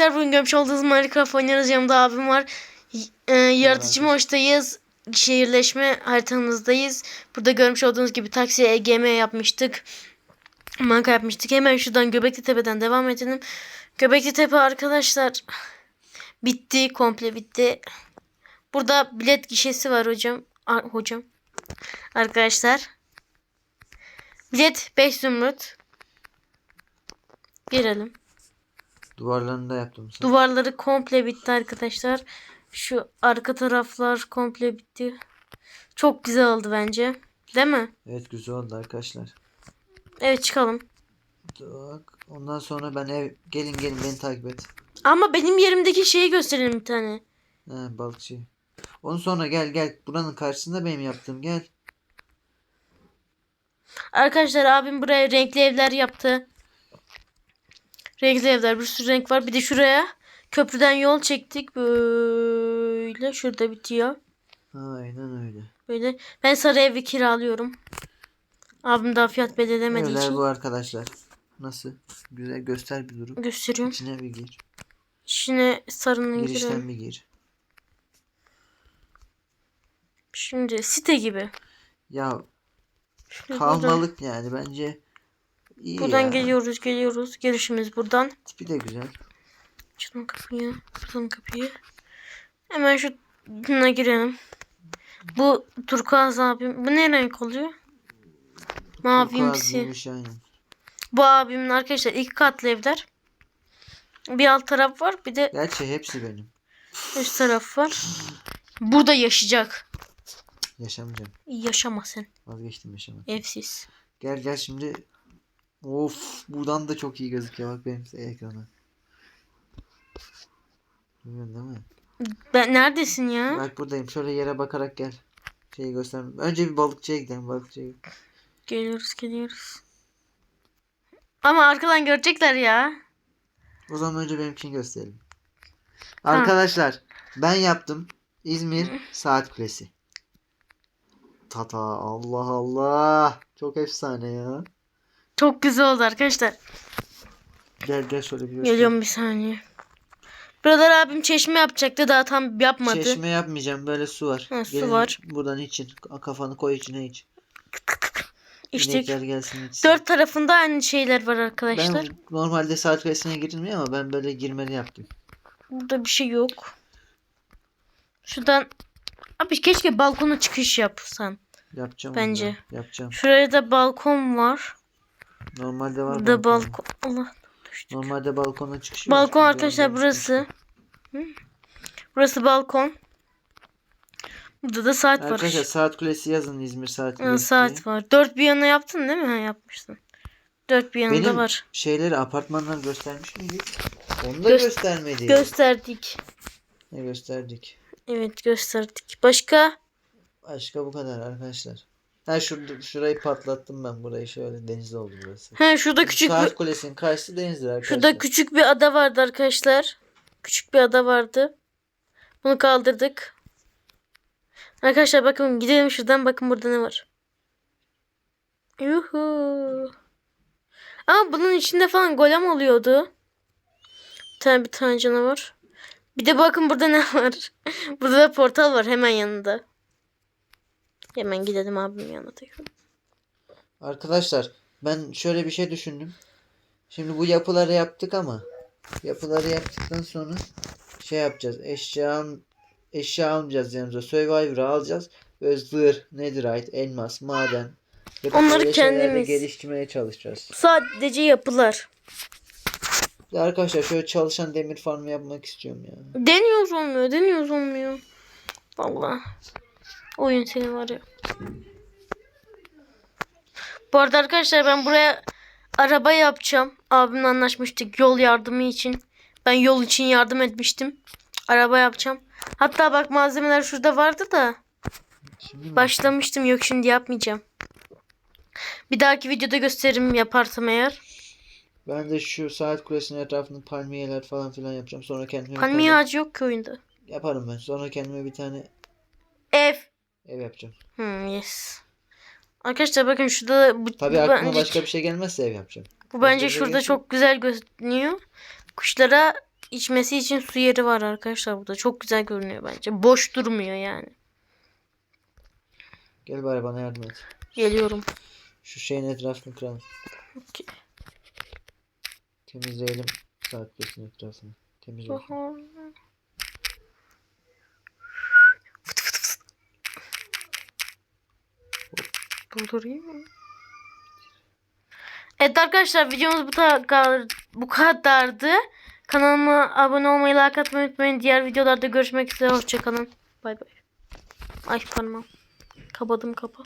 arkadaşlar bugün görmüş olduğunuz Minecraft oynuyoruz. Yanımda abim var. E, yaratıcı moçtayız. Şehirleşme haritamızdayız. Burada görmüş olduğunuz gibi taksiye EGM yapmıştık. Manka yapmıştık. Hemen şuradan Göbekli Tepe'den devam edelim. Göbekli Tepe arkadaşlar bitti. Komple bitti. Burada bilet gişesi var hocam. Ar- hocam. Arkadaşlar. Bilet 5 zümrüt. Girelim. Duvarlarını da yaptım. sen. Duvarları komple bitti arkadaşlar. Şu arka taraflar komple bitti. Çok güzel oldu bence. Değil mi? Evet güzel oldu arkadaşlar. Evet çıkalım. Bak. Ondan sonra ben ev gelin gelin beni takip et. Ama benim yerimdeki şeyi gösterelim bir tane. He balıkçı. Ondan sonra gel gel. Buranın karşısında benim yaptığım gel. Arkadaşlar abim buraya renkli evler yaptı. Renkli evler bir sürü renk var. Bir de şuraya köprüden yol çektik. Böyle şurada bitiyor. Aynen öyle. Böyle ben sarı evi kiralıyorum. Abim daha fiyat belirlemediği Evler için bu arkadaşlar. Nasıl? Güzel göster bir durum. gösteriyorum. İçine bir gir. Şimdi sarının girelim. Girişten bir gir. Şimdi site gibi. Ya buradan, kalmalık yani bence iyi buradan ya. geliyoruz geliyoruz. Girişimiz buradan. Tipi de güzel. Açalım kapıyı. Açalım kapıyı. Hemen şu buna girelim. Bu turkuaz abim. Bu ne renk oluyor? Mavimsi. Bu abimin arkadaşlar ilk katlı evler. Bir alt taraf var bir de Gerçi hepsi benim. üst taraf var. Burada yaşayacak. Yaşamayacağım. Yaşama sen. Vazgeçtim yaşamak. Evsiz. Gel gel şimdi. Of buradan da çok iyi gözüküyor bak benim ekrana. Duyuyorsun değil mi? Ben neredesin ya? Bak buradayım. Şöyle yere bakarak gel. Şeyi göster. Önce bir balıkçıya gidelim. Balıkçıya. Geliyoruz geliyoruz. Ama arkadan görecekler ya. O zaman önce benimkini gösterelim. Arkadaşlar ben yaptım. İzmir Saat Kulesi. Tata Allah Allah. Çok efsane ya. Çok güzel oldu arkadaşlar. Gel gel şöyle bir. Geliyorum bir saniye. Buralar abim çeşme yapacaktı daha tam yapmadı. Çeşme yapmayacağım. Böyle su var. Ha, su Gelin var. Buradan için. Kafanı koy içine iç. İşte İnekler gelsin içsin. dört tarafında aynı şeyler var arkadaşlar. Ben normalde saat kulesine girilmiyor ama ben böyle girmeli yaptım. Burada bir şey yok. Şuradan abi keşke balkona çıkış yapsan. Yapacağım Bence. Yapacağım. Şuraya da balkon var. Normalde var Burada balkonum. balkon. Allah. düştü. Normalde balkona çıkış. Balkon Ben arkadaşlar burası. Hı? Burası balkon. Burada da saat var. Arkadaşlar saat kulesi yazın İzmir saat Ha, kulesi. saat var. Dört bir yana yaptın değil mi? Ha, yapmıştın. Dört bir yanında Benim var. şeyleri apartmanları göstermiş miydik? Onu da Göz- göstermedi. Gösterdik. ne gösterdik? Evet gösterdik. Başka? Başka bu kadar arkadaşlar. Ha şurada, şurayı patlattım ben burayı şöyle deniz oldu burası. He şurada küçük saat bir, kulesinin karşısı denizdir arkadaşlar. şurada küçük bir ada vardı arkadaşlar. Küçük bir ada vardı. Bunu kaldırdık. Arkadaşlar bakın gidelim şuradan bakın burada ne var. Yuhu. Ama bunun içinde falan golem oluyordu. Bir tane bir tane canavar. Bir de bakın burada ne var. burada da portal var hemen yanında. Hemen gidelim abimin yanına tekrar. Arkadaşlar ben şöyle bir şey düşündüm. Şimdi bu yapıları yaptık ama yapıları yaptıktan sonra şey yapacağız. Eşya eşya almayacağız yanımıza. Survivor'ı alacağız. Ve zırh, netherite, elmas, maden. Onları kendimiz. geliştirmeye çalışacağız. Sadece yapılar. Ya arkadaşlar şöyle çalışan demir farmı yapmak istiyorum ya. Deniyoruz olmuyor. Deniyoruz olmuyor. Vallahi. Oyun seni var ya. Bu arada arkadaşlar ben buraya araba yapacağım. Abimle anlaşmıştık yol yardımı için. Ben yol için yardım etmiştim. Araba yapacağım. Hatta bak malzemeler şurada vardı da. Şimdi? Başlamıştım yok şimdi yapmayacağım. Bir dahaki videoda gösteririm yaparsam eğer. Ben de şu saat kulesinin etrafını palmiyeler falan filan yapacağım. Sonra kendime bir Palmiye tane- ağacı yok ki oyunda. yaparım ben. Sonra kendime bir tane Ev. Ev yapacağım. Hmm, yes. Arkadaşlar bakın şurada da bu, Tabii bu aklıma bence, başka bir şey gelmezse ev yapacağım. bu bence başka bir şurada şey- çok güzel görünüyor. Kuşlara içmesi için su yeri var arkadaşlar burada. Çok güzel görünüyor bence. Boş durmuyor yani. Gel bari bana yardım et. Geliyorum. Şu şeyin etrafını kıralım. Okey. Temizleyelim saatlesin etrafını. Temiz Doldurayım? Evet arkadaşlar videomuz bu, kadar, bu kadardı. Kanalıma abone olmayı, like atmayı unutmayın. Diğer videolarda görüşmek üzere. Hoşçakalın. Bay bay. Ay parmağım. Kapadım kapa.